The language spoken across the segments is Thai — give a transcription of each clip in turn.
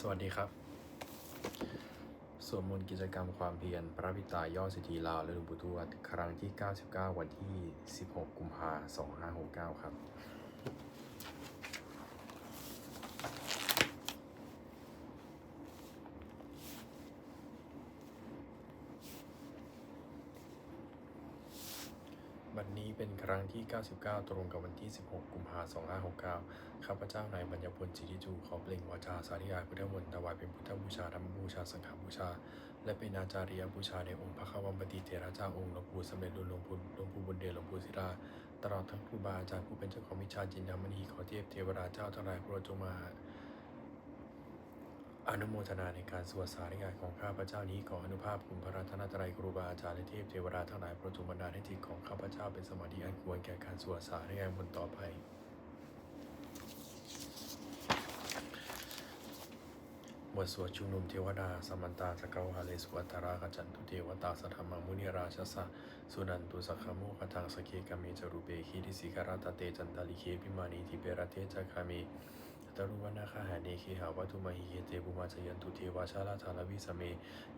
สวัสดีครับสวดมนต์กิจกรรมความเพียรพระพิตาย่อสิทธิลาวและหลวงปู่ทวด ครั้งที่ 99 วันที่ 16 กุมภาพันธ์2569 ครับ วันนี้เป็น ครั้งที่ 99 ตรงกับวันที่ 16 กุมภาพันธ์2569 ข้าพเจ้านายบรรยพลจิริจู ขอเปล่งวาจาสาธยายพุทธมนต์ถวายเป็นพุทธบูชาธรรมบูชา สังฆบูชา และเป็นอาจาริยบูชาในองค์พระคัมภีเถระเจ้าองค์หลวงปู่สมเด็จหลวงปู่หลวงปู่บุญเดชหลวงปู่ศิลาตลอดทั้งครูบาอาจารย์ผู้เป็นเจ้าของวิชาจินดามณีขอเทพเทวราเจ้าทั้งหลายโปรดจงมา อนุโมทนาในการสวดสาธยายของข้าพเจ้านี้ขออนุภาพคุณพระรัตนตรัยครูบาอาจารย์และเทพเทวราทั้งหลายโปรดจงบันดาลให้จิตของข้าพเจ้าเป็นสมาธิอันควรแก่การสวดสาธยายมนต่อไป บทสวดชุมนุมเทวดาสมันตาสกาวาเลสุอัตตรากจันตุเทวตาสัทธมังมุนิราชสะสุนันตุสักขโมกทังสเคกามิจารุเบหิริสิการาตเตจันตาลิเคปิมานีทิเปรเทจักามิ ตรุวนาคาหาเนเคหาวัตุมหิเยเตบุมาจยันตุเทวาชาลาธาลวิสเม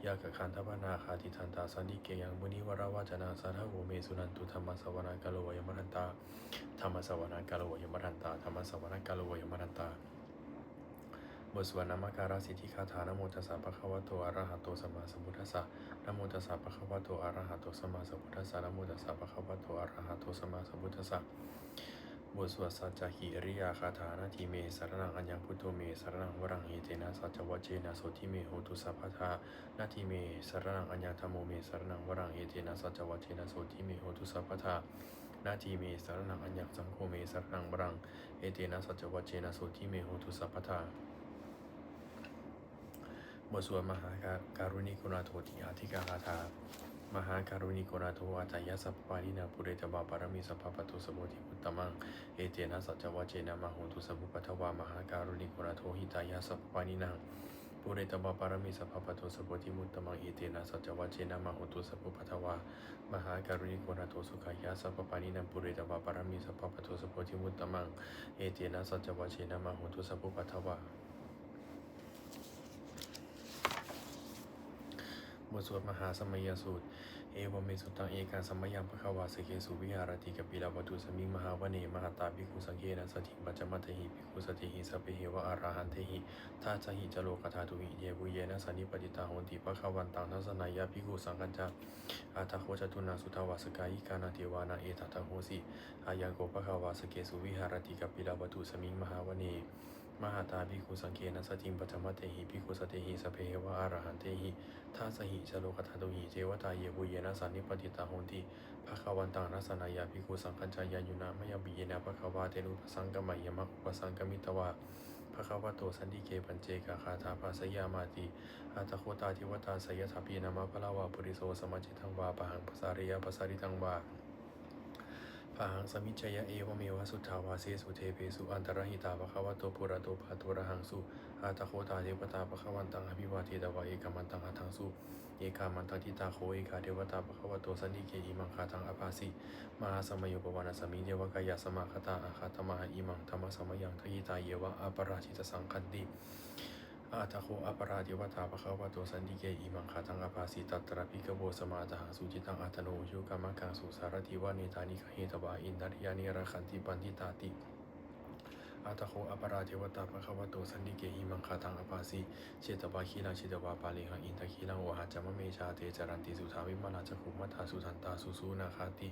ยากคันทวนาคาติทันตาสันนิเกยังมุนิวราวาจนาสัทธโวเมสุนันตุธรรมสวนากาโลวยมรันตาธรรมสวนากาโลวยมรันตาธรรมสวนากาโลวยมรันตาบทสวดนามการสิทธิคาถานโมตัสสะปะคะวะโตอะระหะโตสัมมาสัมพุทธัสสะนโมตัสสะปะคะวะโตอะระหะโตสัมมาสัมพุทธัสสะนโมตัสสะปะคะวะโตอะระหะโตสัมมาสัมพุทธัสสะ บทสวดสัจจหิริยาคาถานาทีเมสรนังอัญญพุทโธเมสรนังวรังเฮเตนะสัจวัจเจนะโสทิเมโหตุสัพพทานาทีเมสรนังอัญญธรรมโมเมสรนังวรังเฮเตนะสัจวัจเจนะโสทิเมโหตุสัพพทานาทีเมสรนังอัญญสังโฆเมสรนังวรังเฮเตนะสัจวัจเจนะโสทิเมโหตุสัพพทาบทสวดมหาการุณิโกนาโทติอาธิกาคาถา มหาการุณิโกนาโทอาจายสัพปารินาปุเรตบาปารมีสัพพปตุสมุทิพุตตมัง เอเตนะสัจจวะเจนะมะโหตุสัพพุปัทวามหาการุณิโกนาโทหิตายาสัพปานินังปุเรตบาปารมีสัพพปตุสมุทิมุตตมังเอเตนะสัจจวะเจนะมะโหตุสัพพุปัทวามหาการุณิโกนาโทสุขายาสัพปานินังปุเรตบาปารมีสัพพปตุสมุทิมุตตมัง เอเตนะสัจจวะเจนะมะโหตุสัพพุปัทวาบทสวดมหาสมัยสูตร เอวเมสุตังเอกาสมัยยังพระควาสเกสุวิหารติกปิลาวัตุสมิงมหาวเนมหาตาภิกขุสังเกนะสถิปัจจมัตถิภิกขุสติหิสพเพเหวะอาราหันเทหิทาจหิจโลกธาตุหิเยบุเยนะสันนิปติตาโหติพระควันตังทัสนายาภิกขุสังกัญจาอาทาโคจตุนาสุทวาสกายิกานาเทวานาเอตตาโหสิอายังโกพระควาสเกสุวิหารติกปิลาวัตุสมิงมหาวเน มหาตาภิกขุสังเกนะสติงปัจจมัตเตหิภิกขุสติหิสเพวะอรหันเตหิทาสหิจโลกธาตุหิเจวตาเยบุเยนะสันนิปติตาโหติภควันตังรัสนายาภิกขุสังคัญจายายุนามยบิเยนะภควาเตนุปสังกมายยมะอุปสังกมิตวาภควโตสันติเกปัญเจกาคาถาภาสยามาติอาตโคตาทิวตาสยถาปีนามะพะลาวาปุริโสสมัจจิทังวาปะหังภาษาริยาภาษาริตังวา ปะหังสมิจยะเอวเมวะสุทธาวาเสสุเทเปสุอันตรหิตาภคะวะโตปุระโตภาตุระหังสุอาตะโคตาเทวตาภคะวันตังอภิวาเทตวะเอกมันตังอัทังสุเอกามันตังทิตาโคเอกาเทวตาภคะวะโตสันติเกอิมังคาตังอภาสิมหาสมัยโยปวานาสมิเทวกายาสมาคตาอาคาตมหาอิมังธรรมสมยังทยิตาเยวะอปราชิตสังคันติ อาตะโคอปราเทวตาภควะโตสันติเกอิมังคาตังอภาสิตัตระพิกโวสมาตหังสุจิตังอัตโนยุกามังกังสุสารติวานิตานิคเหตวาอินทริยานิระขันติปันติตาติอาตโคอปราเทวตาภควะโตสันติเกหิมังคาตังอภาสิเชตวาคีลังเชตวาปาลิหังอินทคีลังวหาจามะเมชาเตจารันติสุทาวิมาลาจคุมัทธาสุทันตาสุสูนาคาติ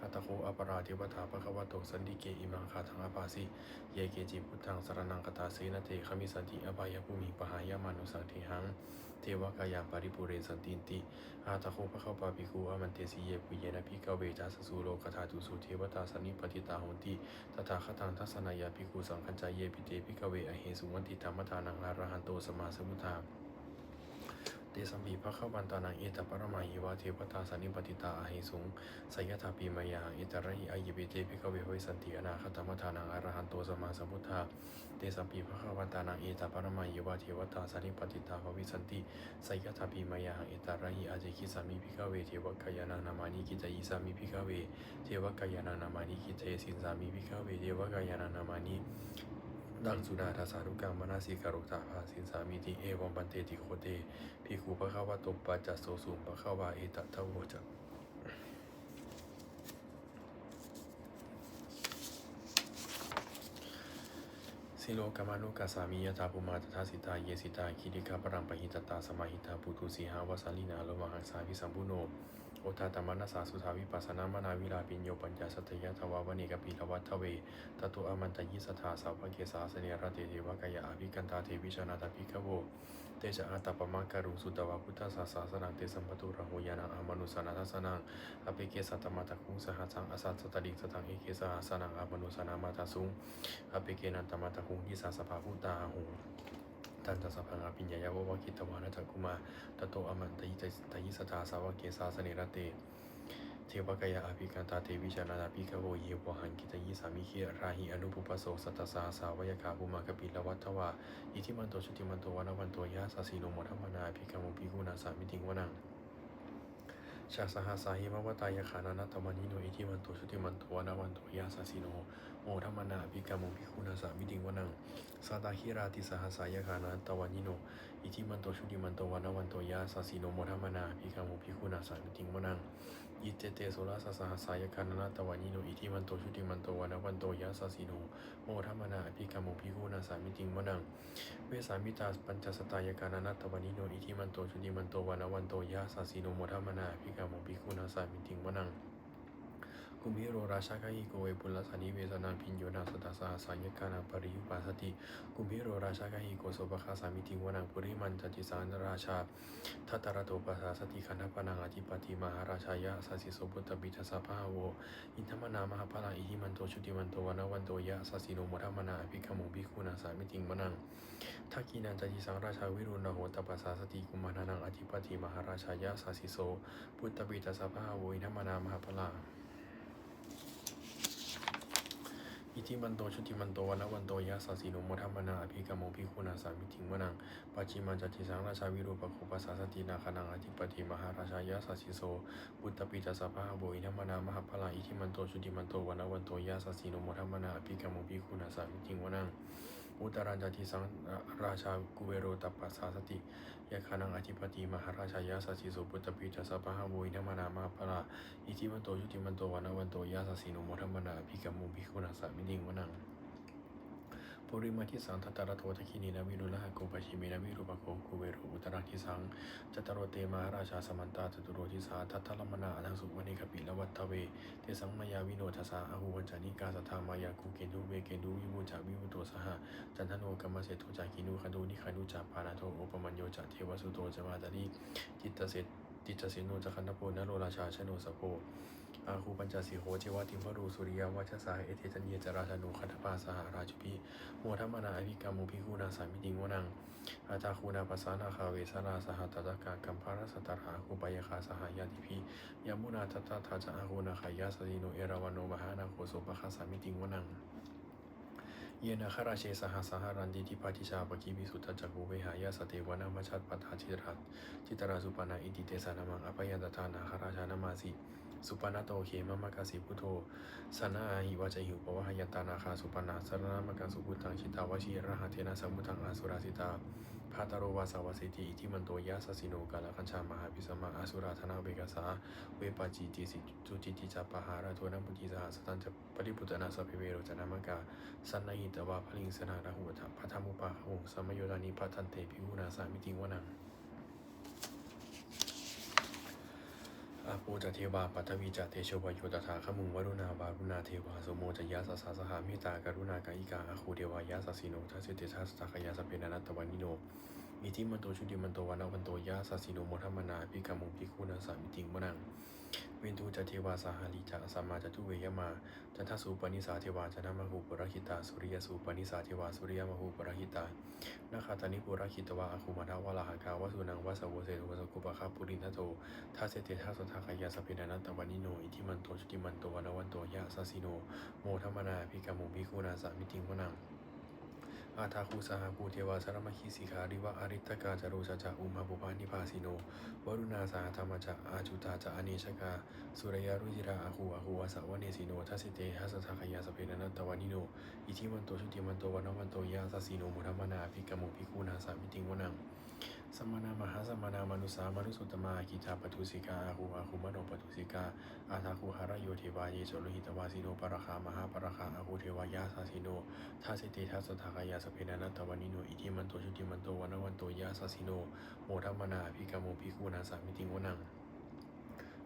อาตะโคอปราเทวตาภควโตสันติเกอิมังคาตังอภาสิเยเกจิพุทธังสรนังกตาเสนเตขมิสันติอบายภูมิปหายามานุสังเทหัง เทวกายาปริปุเรนสันตินติอาตะโคภะเข้าปาปิคูอามันเตสีเยปุเยนะพิกเวจาสสุโลกธาตุสุเทวตาสันนิปติตาโหนติตถาคตังทัศนายาภิกขุสังคัญจายเยปิเตพิกเวอเหสุวันติธรรมทานังอารหันโตสมาสมุทธา ตสัมปีภะคะวันตานังเอตปรมาหิวาเทวตาสันนิปติตาอเหสุงสยถาปีมายาอิตระหิอายิปิเตพิกเวเวสันติอนาคตมัทานังอรหันโตสมาสมุทธาเตสัมปีภะคะวันตานังเอตปรมาเยวาเทวตาสันนิปติตาภวิสันติสยถาปีมายาหังเอตระหิอาเจคิสามิพิกเวเทวกายานังนามานิกิจยิสามิพิกเวเทวกายานังนามานิกิเตสินสามิพิกเวเทวกายานังนามานิ ดังสุดาทาสารุกังมนาสีการุตาภาสินสามีติเอวัมปันเตติโคเตภิกขุปะคะวะโตปัจจโสสุปะคะวะเอตตะโวจะสิโลกามานุกัสามิยตาภูมาตถาสิตาเยสิตาคิดิกาปรังปะหิตตาสมาหิตาปุตุสีหาวาสาลินาโลมหังสาวิสัมพุโน โอทาตมนัสสาสุทาวิปัสสนามนาวิลาปิญโยปัญญาสัตยะทวาวเนกปิลวัตเวตตุอมันตยิสทาสาวะเกสาสเนรเตเทวกายาอภิกันตาเทวิชนาตาภิกขโวเตจอาตปมาการุสุตวาพุทธสาสาสนังเตสัมปตุระโหยานังอมนุสานาทัสนังอภิเกสัตมาตะคุงสหัสังอสัตสตดิสตังเอเกสหัสนังอมนุสานามาตาสุงอภิเกนันตมาตะคุงทิสาสภาพุตตาหุ ตันตสัพพังอภิญญายาวะคิตวานัตกุมาตโตอมันตยิตยิสตาสาวะเกสาสเนรเตเทวกายาอภิกันตาเทวิชานานาภิกขโวเยวหังกิตยิสามิเคราหิอนุปุปโสสัตตสาสาวยคาบุมากปิลวัตถวาอิทิมันโตชุติมันโตวันวันโตยะสัสสีโนโมทัมนาภิกขโมภิกุณาสามิติงวนัง ชาสหาสาหิมวตายขานานาตวันนิโนอิทิมันโตชุติมันโตวานวันโตยาสสิโนโมทัมมนาภิกขโมภิกขุนาสามิติงวนังสาตาฮิราติสหสายขานาตวันนิโนอิทิมันโตชุติมันโตวานวันโตยาสสิโนโมทัมมนาภิกขโมภิกขุนาสามิติงวนัง ยิเตเตโสลาสสหสายการนาตวันยิโนอิทิมันโตชุติมันโตวานวันโตยาสสิโนโมทัมมนาอภิกรรมภิกุนาสามิติงวนังเวสามิตาปัญจสตายการนาตวันยิโนอิทิมันโตชุติมันโตวานวันโตยาสสิโนโมทัมมนาอภิกรรมภิกุนาสามิติงวนัง กุมพิโรราชากาหิโกเวปุลสานิเวสนาพิญโยนาสตาสหสายกานาปริยุปาสติกุมพิโรราชากาหิโกโสภคาสามิติวนังปุริมันจติสานราชาทัตตระโตปัสสาสติขันธปนังอธิปติมหาราชายะสัสิโสพุตตบิทัสสะพาโวอินทมนามหาพลังอิหิมันโตชุติมันโตวันวันโตยะสัสิโนโมทัมนาอภิกขโมภิกขุนาสามิติงมนังทักกีนันจติสังราชาวิรุณโหตปัสสาสติกุมารนังอธิปติมหาราชายะสัสิโสพุตตบิทัสสะพาโวอินทมนามหาพลัง อิทิมันโตชุติมันโตวันวันโตยะสัสสิโนโมทัมมนาอภิกรรมโมภิคุณาสามิถิงวนังปัจจิมันจติสังราชาวิรูปโคปัสสาสตินาคนังอธิปติมหาราชายะสัสสิโสบุตตปิตสัพพะโบอินัมนามหาพลาอิทิมันโตชุติมันโตวันวันโตยะสัสสิโนโมทัมมนาอภิกรรมโมภิคุณาสามิถิงวนัง อุตรันจติสังราชากุเวโรตัปปัสสาสติยะคานังอธิปติมหาราชายาสัสิโสปุตตปิตสัพพะโบอินทมนามหาพลาอิทิมันโตยุติมันโตวันวันโตยาสสีโนโมทัมมนาภิกขมุภิกขุนัสามิดิงวนัง ปุริมาทิสังทัตตระโททคินีนาวิรุลหะโกปชิมีนาวิรุปโกกุเวโรอุตรังทิสังจัตตโรเตมาราชาสมันตาจตุโรทิสาทัตตลมนาอนังสุวเนกปิลวัตเวเทสังมายาวิโนทสาอาหูวัญจานิกาสทามายาคูเกนุเวเกนุวิมุจาวิมุตโตสหะจันทโนกัมมเสโทจากินุคดูนิคานุจาปานาโทโอปมัญโยจเทวสุโตจมาตานิจิตเสติจสิโนจะคันโพนโรราชาชโนสโพ อาคูปัญจสีโหเจวาติมวรูสุริยาวัชสาเอเทจันเยจราชนุคันธปาสหราชุพีโมทัมมนาอภิกรรมโมภิคูนาสามิติงวนังอาตาคูนาปัสสานาคาเวสราสหัตัตกากัมภารสตราคูปายคาสหายาติพียามุนาทัตตาทาจาอาคูนาขายาสติโนเอราวันโนมหานาโคโสปะคาสามิติงวนังเยนะคราเชสหสหรันติทิปาติชาปกิวิสุทธจักขุเวหายาสเตวนามัชชัตปทาจิตรัตจิตราสุปนาอิติเตสานามังอภัยันตทานาคราชานามาสิ สุปนาโตเขมมะกาสิพุทโธสนาหิวาจหิวปวะหยตานาคาสุปนาสรณามกังสุพุตังชิตาวชิระหะเทนะสัมมุทังอาสุราสิตาพาตโรวาสาวาสิติอิทิมันโตยาสสิโนกาลคัญชามหาพิสมาอาสุราธนาเบกสาเวปาจิติสิจุจิติจาปหาราโทนัมปุติสหสตันจะปริปุตนาสัพเพเวโรจนามกาสันนหิตวาพลิงสนาราหุวะพัทธมุปาหงสมโยธานิพัทันเตพิวุนาสามิติงวนัง อาปูจะเทวาปัตวีจตเทโชวโยตถาขมุงวรุณาวารุณาเทวาสโมจยาสสาสหามิตากรุณากายิกาอาคูเทวายาสสิโนทัสสิเตทัสตะขยาสเปนานัตวันนิโนมีทิมันโตชุติมันโตวันาวันโตยาสสิโนโมทัมมนาพิกามุภิกขุนาสามิติงมนัง เวนตูจะเทวาสาหาลิจะสัมมาจะทุเวยมาจันทสูปนิสาเทวาจันทมหูปรหิตาสุริยสูปนิสาเทวาสุริยมหูปรหิตานาคาตานิปุรหิตวาอาคุมาทาวาลาหากาวสุนังวาสวเสวสกุปะคาปุรินทโตทาเสเตทาสทาขยาสพเพนานัตตวันิโนอิทิมันโตชุติมันโตวันวันโตยะสสิโนโมทัมมนาภิกขมุภิกขุนาสามิติงวนัง อาทาคูสหภูเทวาสรมคีสิขาริวะอริตกาจารุชาจาอุมาบุพานิพาสิโนวรุณาสาธรรมจะอาจุตาจะอเนชกา สุรยารุจิราอาหูอาหูวาสาวเนสิโนทัสิเตหัสสะขยาสเพนันตวานิโน อิทิมันโตชุติมันโตวันวันโตยาสสิโนมุทัมนาภิกขมุภิกูนาสามิติงวนัง สมณะมหาสมณะมนุสามนุสุตมากิตาปทุสิกาอาหูอาหูมโนปทุสิกาอาทาคูหารโยเทวาเยโสลหิตวาสิโนปราคามหาปราคาอาหูเทวายาสาสิโนทัสิเตทัสสทากายาสเพนันตวานิโนอิทิมันโตชุติมันโตวันวันโตยาสสิโนโมทัมมนาภิกขมุภิกุนาสามิติงวนัง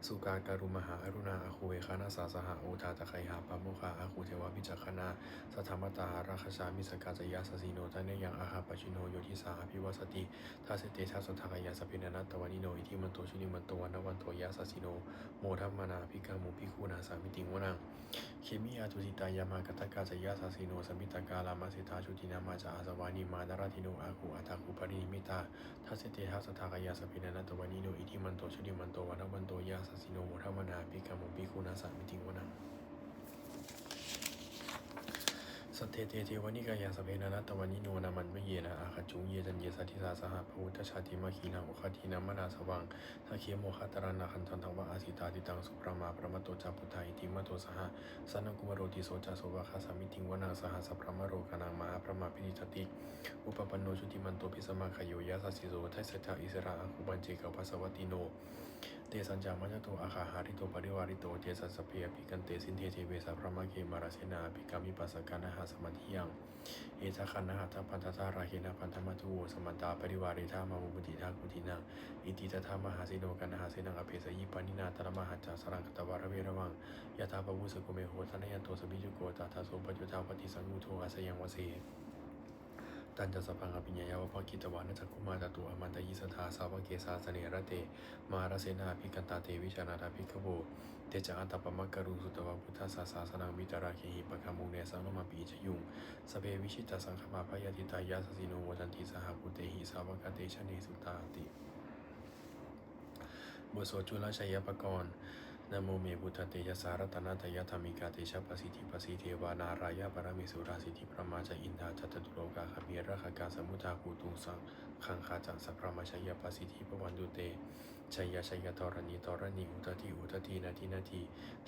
สุกาการุมหาอรุณาอาคูเวคานาสาสหาโอทาตะไคหาปะโมคาอาคูเทวพิจักขณาสธรรมตาราคชามิสกาจยาสสีโนทานเนยังอาหาปชิโนโยทิสาอภิวสติทัสเสเตทัสสะทากายาสปินานัตวานิโนอิทิมันโตชุนิมันโตวันวันโตยาสสิโนโมทัมมานาภิกขามุภิกขุนาสามิติงวนังเคมิอาตุจิตายามากตกาจยาสสิโนสมิตากาลามาสิทาชุตินามาจาอาสวานิมานราธิโนอาคูอัตาคูปรินิมิตาทัสเสเตทัสสะทากายาสปินานัตวานิโนอิทิมันโตชุนิมันโตวันวันโตยาสสิโนโมทัมมนาภิกขามุภิกขุนาสามิติงวนังสัทเทเทเทวนิกายาสเพนานัตตวานิโนนามันเมเยนะอาคจุงเยจันเยสัทธิสาสหพพุทธชาติมาคีนังอุคตินามนาสวังทัเคโมคัตรานาคันทันทวะอาสิตาติตังสุปรามาประมตโตจาพุทธาอิติมโตสหสันนกุมโรติโสจาโสวะคาสามิติงวนาสหสัพพรมโรกนามาพระมาพินิจติอุปปันโนชุติมันโตพิสมาขยโยยาสัสสิโสทัสสะจาอิสระอคุบันเจกปัสสวัติโน เตสัญจามัจจโตอาคาหาริโตปริวาริโตเตสัสเพยปิกันเตสินเทเทเวสัพพระมาเกมาราเสนาปิกามิปัสสกานะหาสมัติยังเอทัคันนะหัตถพันธทาราเฮนะพันธมัตุโวสมันตาปริวาริธามามุปติทาคุตินังอิติตถามหาสิโนกันนะหาเสนังอภิสยิปานินาตระมหัจจาสรังกตวารเวระวังยะถาปวุสกุเมโหทนยันโตสมิจุโกตาทาโสปัจจุทาปฏิสังมุโทอาสยังวเส ตันจะสพังอภิญญาวภกิตวานะจักคุมาตตุอมันตยิสทาสาวกเกสาสเนระเต มาราเสนาภิกันตาเตวิชานาทาภิกโวเตจะอันตปมักกรุสุตวะพุทธศาสาสนังวิตาราเคหิปะคามุเนสังนมาปีจยุงสเปวิชิตาสังฆมาพยาติตายาสสิโนวจันติสหภูเตหิสาวกเตชะเนสุตาติบทสวดจุลชัยปกรณ์ นโมเมพุทธเตยสารตนาตยธรรมิกาเตชะปสิทธิปสิเทวานารายะปรมิสุราสิทธิพระมาจอินทาจัตตุโลกาคเมีระขกาสมุทาคูตุงสังขังคาจังสัพพรมชัยปสิทธิปวันดุเต ชัยยะชัยยะตรณีตรณีอุตติอุตตินาทีนาที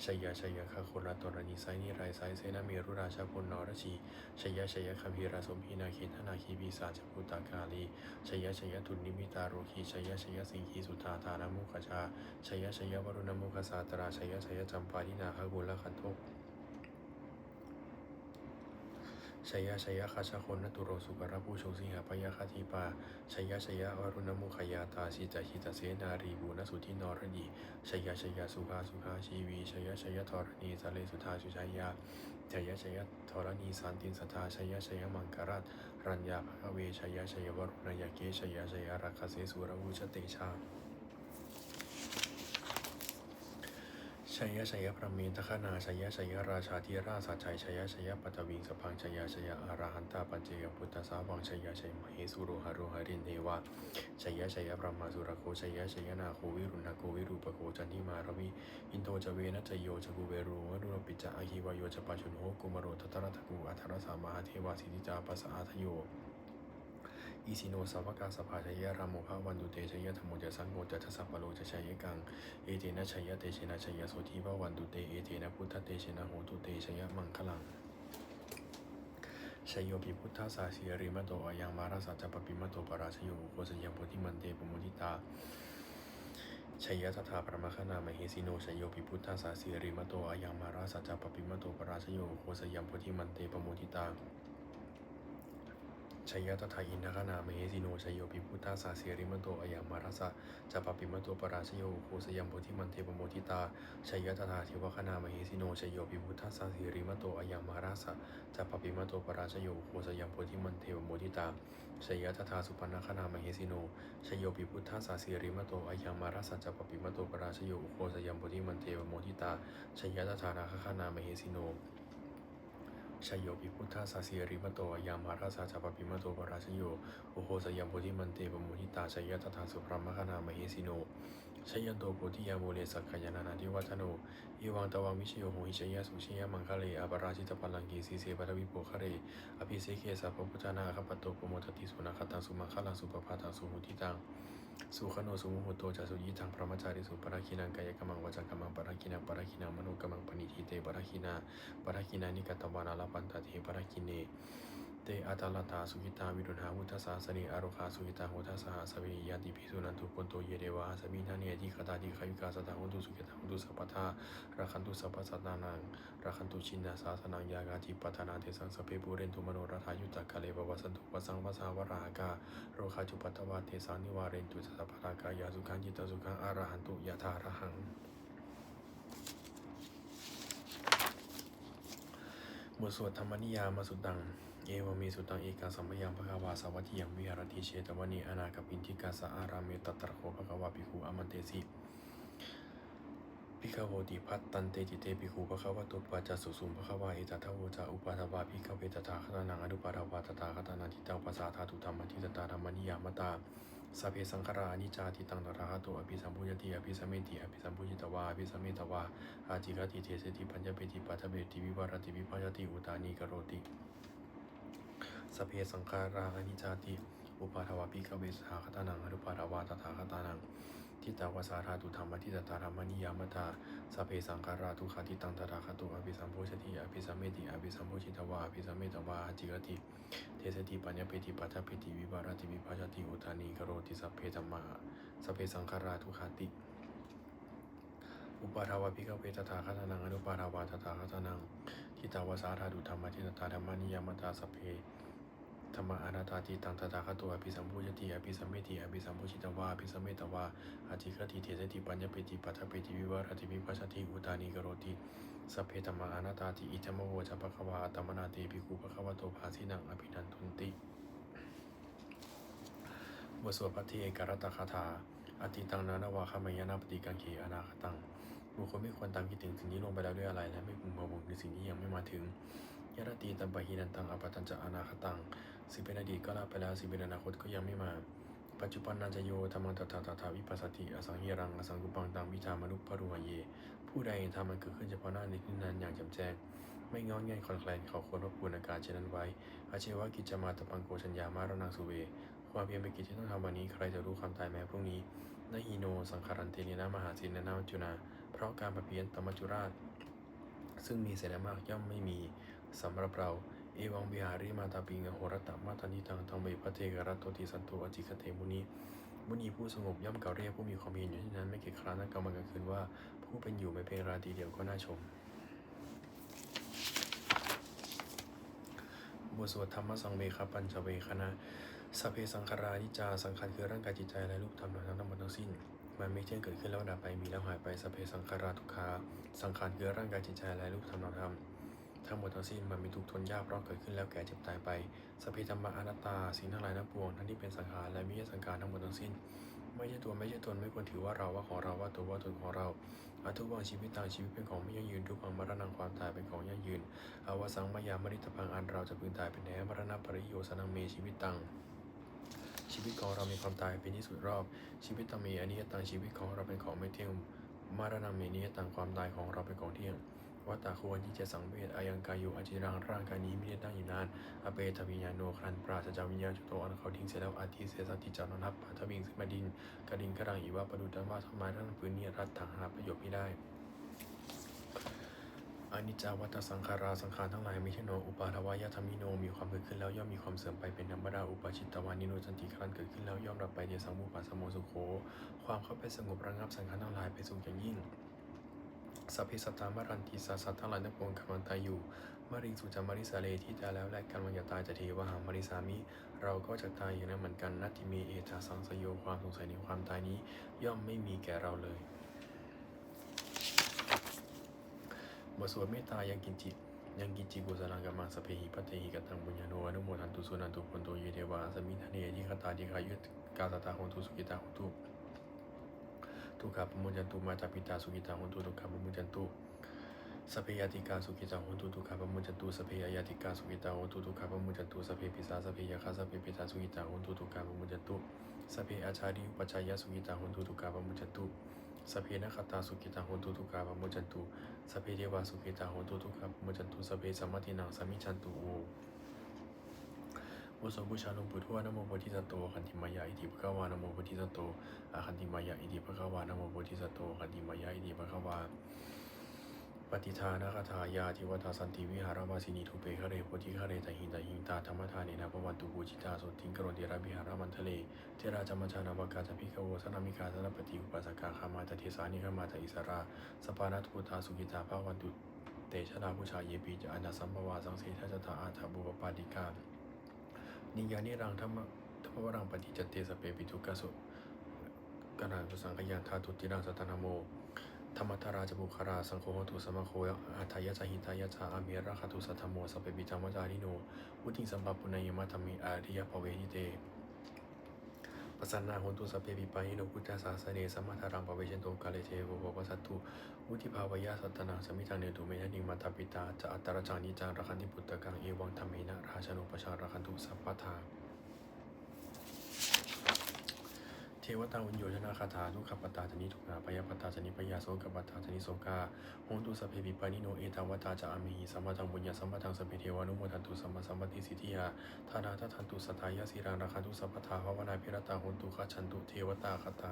ชัยยะชัยยะคาโคลาตรณีไซนิไรไซเซนาเมรุราชาพลนรชีชัยยะชัยยะคำพีราสมพีนาคินธนาคีปีศาจพุตากาลีชัยยะชัยยะทุนนิมิตาโรคีชัยยะชัยยะสิงคีสุธาธานามุขชาชัยยะชัยยะวรุณมุขสาตราชัยยะชัยยะจำปาลินาคกุลขันทก ชยะชยะคาชาคนนตุโรสุกรผู้ชงสิงหปยะคาทิปาชยะชยะวรุณมุขยาตาชิตาชิตาเสนารีบูนสุทินรดีชยะชยะสุภาสุภาชีวีชยะชยะธรณีสเลสุธาชุชยยะชยะชยะธรณีสันตินสทาชยะชยะมังกรัตรัญญาภคเวชยะชยะวรุณยเกชยยะชยยะรักเสสุรวุชเตชา ชัยยะชัยยะพระเมนทคนาชัยยะชัยยะราชาธิราชสัจชัยชัยยะชัยยะปัตวิงสพังชัยยะชัยยะอาราหันตาปัจเจยพุทธสาวังชัยยะชัยมเหสุโรหะโรหรินเทวะชัยยะชัยยะพระมาสุรโคชัยยะชัยยะนาโควิรุณาโควิรูปโคจันทิมารวิอินโทจเวนะจโยจกุเวโรวรุณปิจจะอาหิวโยจปัจจุโนกุมโรทัตระทกุอัทรสามาเทวาสิทิจาปัสสะอาทโย อิสิโนสาวกาสภาชยรามโมภาวันตุเตชยธรรมโจะสังโฆจะทัสสะปะโลจะชัยกัง เอเตนะชัยเตชนะชัยโสทีภวันตุเต เอเตนะพุทธเตชนะโหตุเตชยมังคลังชยโยปิพุทธาสาสีริมโตอายังมาราสัจปปิมโตปราชโยโคสยังโพธิมันเตปมุทิตาชยยะตถาปรมคณามเหสิโนชยโยปิพุทธาสาสีริมโตอายังมาราสัจปปิมโตปราชโยโคสยังโพธิมันเตปมุทิตา ชัยตถาอินทคณามเหสิโนชัยโยปิพุทธาสาเสริมันโตอายามารัสะจะปปิมันโตปราชโยโคสยมโพธิมันเทปโมทิตาชัยตถาเทวคณามเหสิโนชัยโยปิพุทธาสาเสริมันโตอายามารัสะจะปปิมันโตปราชโยโคสยมโพธิมันเทปโมทิตาชัยตถาสุปนนคณามเหสิโนชัยโยปิพุทธาสาเสริมันโตอายามารัสะจะปปิมันโตปราชโยโคสยมโพธิมันเทปโมทิตาชัยตถานาคคณามเหสิโน ชยโยปิพุทธาสาสีริมโตยามาราสาจัปปิมโตปราชโยโอโหสยามโพธิมันเตปโมหิตาชยตถาสุพรมคณามเหสิโนชยันโตโพธิยาโมเลสักขยานานาทิวัฒโนอีวังตวังวิชโยโหหิชยสุชยมังคะเลอปราชิตปัลังกีสีเสปทวิโปคะเรอภิเสเคสัพพุทธนาคปโตปโมทติสุนัคตังสุมังคลังสุปปาตังสุหุติตัง สุขโนสุมุหโตจัสุยิทังพระมจาริสุปราคินังกายกรรมังวจากรรมังปราคินังปราคินังมโนกรรมังปณิทิเตปราคินาปราคินานิกตวานาลปันตเทปราคิเน เตอัตลตาสุขิตาวิรุณหาวุทธสาสเนอโรคาสุขิตาโหทัสสหสเวยันติภิสุนันตุปนโตเยเดวะสมินาเนติคตาติขวิกาสตาหุตุสุขิตาหุตุสัพพทาราคันตุสัพพสัตตานังราคันตุชินนาสาสนังยากาติปัฏนาเทสังสเปปุเรนตุมโนรัฐายุตะกะเลบวสันตุปสังวสาวรากาโรคาจุปัตวาเทสานิวาเรนตุสัพพะกายาสุขันจิตสุขังอารหันตุยะธาระหังบทสวดธรรมนิยามสุตัง เอวเมสุตังเอกังสัมยังภควาสวัติยังวิหารติเชตวนีอนาคปินทิกาสะอาราเมตตระโคภควาภิกขุอมันเตสิพิฆโวติพัตตันเตจิเตภิกขุภควตุปัจจสุสุมภควาเอตทะโวจาอุปาทวาภิกขเวตถาคตานังอนุปาทวาตถาคตานันทิตาปัสสาธาตุธรรมทิตตาธรรมนิยามตาสัพเพสังขารานิจาทิตังตระหะโตอภิสัมพุญติอภิสัมเมติอภิสัมพุญตวาอภิสัมเมตวาอาจิกติเทเสติปัญญเปติปัทเบติวิวารติวิภัยติอุตานีกโรติ สเพสังขารานิจจาติ อุปาทวาปิกเวสหาคตานังอนุปาทวาตถาคตานัง ทิตาวาสาธาตุธรรมทิตตาธรรมนิยามตาสเพสังขาราทุขาทิตังตระหะโตอภิสัมพุญติอภิสัมเมติอภิสัมพุญตวาอภิสัมเมตวาจิกติเทสติปัญญาเปติปัจจเปติวิวารติวิภาชติอุทานีกโรติสัพเพธรรมาสเพสังขาราทุขาติอุปาทาวาภิกเวตถาคตานังอนุปาทาวาตถาคตานังทิตาวาสาธาดุธรรมทิตตาธรรมนิยามตาสเพ ธรรมอนาตาติตังตถาคตัวอภิสัมพุญติอภิสัมเมติอภิสัมพุชิตวาอภิสัมเมตวาอาจิกติเทสติปัญญาเปติปัจจเปติวิวารติวิภาชติอุทานีกโรติสัพเพธรรมอนาตาติอิธรรมโวจะภควาอัตมนาติภิกขุภควโตภาสินังอภินันทุนติบทสวดปฏิเอกรัตคาถาอติตังนานาวาคามยานาปฏิกังเขอนาคตังบุคคลไม่ควรตามคิดถึงสิ่งที่ลงไปแล้วด้วยอะไร และไม่พึงพอบุญในสิ่งที่ยังไม่มาถึงยรตีตัมปะหีนันตังอปตัญจะอนาคตัง สิ่งเป็นอดีตก็ลาไปแล้วสิ่งเป็นอนาคตก็ยังไม่มา ปัจจุบันนันจโยธรรมังตถาตถาวิปัสสติอสังหิรังอสังกุปังตังวิชามนุปพรุหเย ผู้ใดเห็นธรรมันเกิดขึ้นเฉพาะหน้าในที่นั้นอย่างแจ่มแจ้ง ไม่งอนเงียนคลอนแคลนเขาควรรบกวนอาการเช่นนั้นไว้อาเชวะกิจมาตปังโกชัญญามารนังสุเวความเพียรเป็นกิจที่ต้องทำวันนี้ใครจะรู้ความตายแม้พรุ่งนี้นาฮีโน สังขารันเตนีนามหาสินนามัจจุนา เพราะการประเพียนตมัจจุราช ซึ่งมีเสนามากย่อมไม่มีสำหรับเรา เอวังวิหาริมาตาปิงโหรตตมาตานิตังทังเบพระเทกรัตโตติสันโตอจิคเทมุนีมุนีผู้สงบย่อมเก่าเรียกผู้มีความเพียรอยู่ที่นั้นไม่เกียจคร้านนักกรรมกันคืนว่า ผู้เป็นอยู่ไม่เพียงราตรีเดียวก็น่าชมบทสวดธรรมสังเวคปัญจเวคณะสัพเพสังขารานิจาสังขารคือร่างกายจิตใจและรูปธรรมทั้งหมดทั้งสิ้น มันไม่เที่ยงเกิดขึ้นแล้วดับไปมีแล้วหายไปสัพเพสังขาราทุกขาสังขารคือร่างกายจิตใจและรูปธรรมธรรม ทั้งหมดทั้งสิ้นมันมีทุกทนยากเพราะเกิดขึ้นแล้วแก่เจ็บตายไปสัพเพธรรมะอนัตตาสิ่งทั้งหลายทั้งปวงทั้งที่เป็นสังขารและมิใช่สังขารทั้งหมดทั้งสิ้น ไม่ใช่ตัวไม่ใช่ตนไม่ควรถือว่าเราว่าของเราว่าตัวว่าตนของเราอาทุกวังชีวิตต่างชีวิตเป็นของไม่ยั่งยืนทุกวังมรณะความตายเป็นของยั่งยืนอาวสังมายามริตพังอันเราจะพึงตายเป็นแน่มรณะปริโยสนังเมชีวิตตังชีวิตของเรามีความตายเป็นที่สุดรอบ ชีวิตตังมีอนิจตังชีวิตของเราเป็นของไม่เที่ยงมรณะเมนิยตังความตายของเราเป็นของเที่ยง วัตตาควรที่จะสังเวชอายังกายุอจิรังร่างกายนี้ไม่ได้ตั้งอยู่นานอเปทวิญญาโนครันปราศจากวิญญาณจุโตอันเขาทิ้งเสร็จแล้วอาทิเสสติจารนับปาทวิงขึ้นมาดินกระดิงกระดังอีว่าประดุจันว่าทำไมท่านพื้นนี้รัดถังหาประโยชน์ไม่ได้อนิจจาวัตสังขาราสังขารทั้งหลายไม่ใช่โนอุปาทวายธรรมิโนมีความเกิดขึ้นแล้วย่อมมีความเสื่อมไปเป็นธรรมดาอุปาชิตตวานิโนจันติครันเกิดขึ้นแล้วย่อมรับไปเดสังมุปัสสโมสุโขความเข้าไปสงบระงับสังขารทั้งหลายไปสู่อย่างยิ่ง สัพเพสัตตามรันติสาสัตว์ทั้งหลายทั้งปวงกำลังตายอยู่มาริงสุจามาริสาเลที่ตายแล้วและกำลังจะตายจะเทวหามาริสามิ เราก็จะตายอย่างนั้นเหมือนกันนัตติเมเอตาสังสโยความสงสัยในความตายนี้ ย่อมไม่มีแก่เราเลยบทสวดเมตตายังกินจิตยังกินจิกุสลังกัมมังสเพหิปัตเตหิกตังบุญญาโนอนุโมทันตุสุนันตุปนโตเยเทวาสมิทเนยิคตาดิคายุตกาตตาโหนตุสุกิตาโหน ตุกขาปมุญจันตุมาตาปิตาสุกิตาโหนตุทุกขาปมุญจันตุสเพยติกาสุกิตาโหตุทุกขปมุจจตุสเพยติกาสุกิตาโหตุทุกขปมุจจตุสเพปิสาสเพยคาสเพปิตาสุกิตาโหตุทุกขปมุจจตุสเพอาชาริอุปจายสุกิตาโหตุทุกขปมุจจตุสเพนคตาสุกิตาโหตุทุกขปมุจจตุสเพเทวาสุกิตาโหตุทุกขปมุจจตุสเพสัมมตินังสมิจันตุโอ บุษบูชาหลวงปู่ทวดนโมโพธิสัตโตขันติมายาอิติภะควานโมโพธิสัตโตอาขันติมายาอิติภะควานโมโพธิสัตโตขันติมายาอิติภะควาปฏิทานะคาถายาทิวตาสันติวิหารวาสินีทุเปคะเรโพธิคะเรตหินตหิงตาธรรมทานีนาภวันตุปูจิตาสุทิงกรติราบิหารามันทะเลเทราจามัจจานาวากาจพิกโวสนามิกาสนปฏิอุปสกาคามาตเทสานิคามาตอิสราสปานาทุตาสุกิตาภาวันตุเตชะลาบูชาเยปีจาอนาสัมภวาสังเสทัจตาอาถาบุปปาติกา นิยานิรังธรรมธรรมวรังปฏิจจเตสเปปิทุกสุกนาตุสังขยานธาตุติรังสัตนาโมธรรมธาราจบุคาราสังโฆหตุสมะโคยอาทายะจหิตายะจาอาเมราคาตุสัทธโมสเปปิจามจาริโนวุติสัมปปุณยมัตมิอาริยภเวหิเต ปสันนาโหตุสพเพปิปายิโนพุทธศาสเนสัมมาทารังปเวชนโตกาเลเทโวโภวสัตตุวุติภาวยาสัตนาสมิทังเนตุเมยนิมัตตปิตาจะอัตตรจานิจังรัคันติปุตตะกังเอวังธรรมเมนะราชานุปชารัคันตุสัพพทา เทวตาวิญโยชนาคาถาทุกขปตาจนิทุกนาพยาปตาจนิปยาโสกปตาจนิโสกาโหตุสพเพปิปานิโนเอตาวตาจะอามิหิสัมมาทังบุญญาสัมมาทังสพเพเทวานุโมทันตุสัมมาสัมปติสิทธิยาธานาทัทันตุสตายาสีรังราคาตุสัพพทาภาวนาพิรตาโหตุขชันตุเทวตาคตา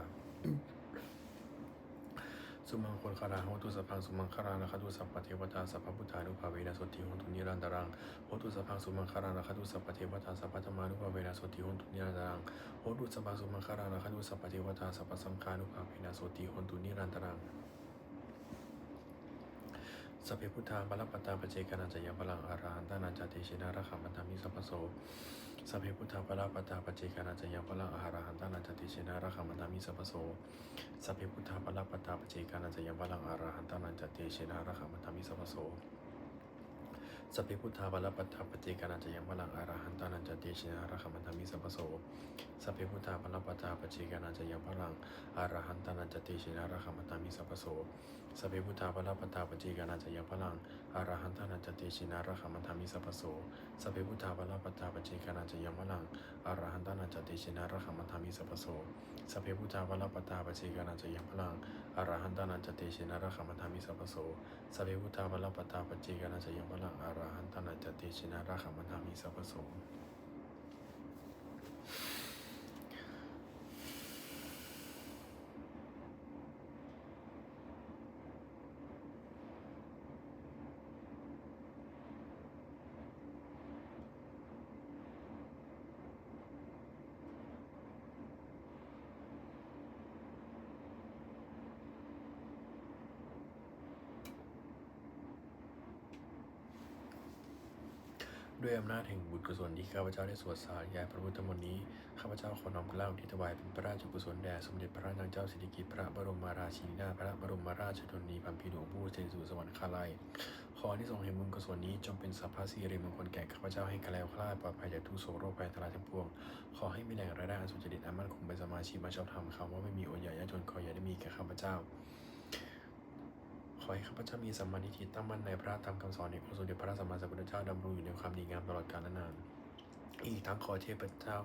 สุมังคลคาราโหตุสพังสุมังคารานะคตุสัพพเทวตาสัพพพุทธานุภาเวนะสติโหตุนิรันตรังโหตุสพังสุมังคารานะคตุสัพพเทวตาสัพพธรรมานุภาเวนะสติโหตุนิรันตรังโหตุสพังสุมังคารานะคตุสัพพเทวตาสัพพสังฆานุภาเวนะสติโหตุนิรันตรังสัพเพพุทธาบาลปตาปเจกานันจยาพลังอาราหันตานันจติชินาระขัมมันตามิสัพพโส สัพเพพุทธาบาลปตาปเจกานันจยาพลังอาราหันตานาจติเชนาระคามันตามิสัพโสสัพเพพุทธาบาลปตาปเจกานันจยาพลังอาราหันตานาจติเชนาระคามันตามิสัพโส สัพเพพุทธาบาลปตตาปเจกานันจยาพลังอรหันตานันจติชนาระขัมันตามิสัพโสสัพเพพุทธาบาลปตตาปเจกานันจยาพลังอรหันตานันจติชนาระขัมันตามิสัพโสสัพเพพุทธาปะลปะตาปจีกานาจยาพลังอรหันตานันจติชนาระขามันธมิสัพโสสัพเพพุทธาปะลปะตาปจีกานาจยาพลังอรหันตานันจติชนาระขามันธมิสัพโสสัพเพพุทธาปะลปะตาปจีกานาจยาพลังอรหันตานันจติชนาระขามันธมิสัพโสสัพเพพุทธาปะลปะตาปจีกานาจยาพลังอาราหันตนาจติชินาราคามันทามิสัพพโส ด้วยอำนาจแห่งบุญกุศลที่ข้าพเจ้าได้สวดสาธยายพระพุทธมนต์นี้ ข้าพเจ้าขอน้อมเกล้าที่ถวายเป็นพระราชกุศลแด่สมเด็จพระนางเจ้าสิริกิติ์พระบรมราชินีนาถพระบรมราชชนนีพันปีหลวงผู้เสด็จสู่สวรรคาลัย ขอที่ทรงแห่งบุญกุศลนี้จงเป็นสัพพะสิริมงคลแก่ข้าพเจ้าให้แคล้วคลาดปลอดภัยจากทุกโศกโรคภัยอันตรายทั้งปวง ขอให้มีแหล่งรายได้อันสุจริตอันมั่นคงเป็นสมาชิกมาชอบธรรมคำว่าไม่มีโอญายาจนขออย่าได้มีแก่ข้าพเจ้า ขอให้ข้าพเจ้ามีสัมมาทิฏฐิตั้งมั่นในพระธรรมคำสอนในองค์สมเด็จพระสัมมาสัมพุทธเจ้าดำรงอยู่ในความดีงามตลอดกาลนาน อีกทั้งขอเทพเจ้า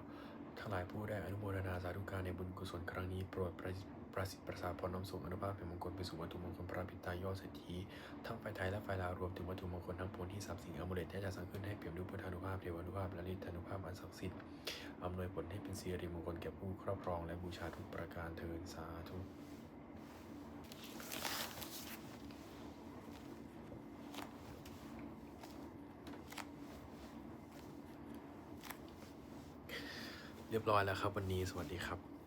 ทั้งหลายผู้ได้อนุโมทนาสาธุการในบุญกุศลครั้งนี้โปรดประประสิทธิ์ประสาพรน้ำส่งอนุภาพเป็นมงคลไปสู่วัตถุมงคลพระพิตายอดเศรษฐีทั้งฝ่ายไทยและฝ่ายลาวรวมถึงวัตถุมงคลทั้งปวงที่ทรัพย์สินอมุเลตที่จะสร้างขึ้นให้เปี่ยมด้วยพุทธานุภาพเทวานุภาพและฤทธานุภาพอันศักดิ์สิทธิ์อำนวยผลให้เป็นสิริมงคลแก่ผู้ครอบครองและบูชาทุกประการเทินสาธุ เรียบร้อยแล้วครับวันนี้สวัสดีครับ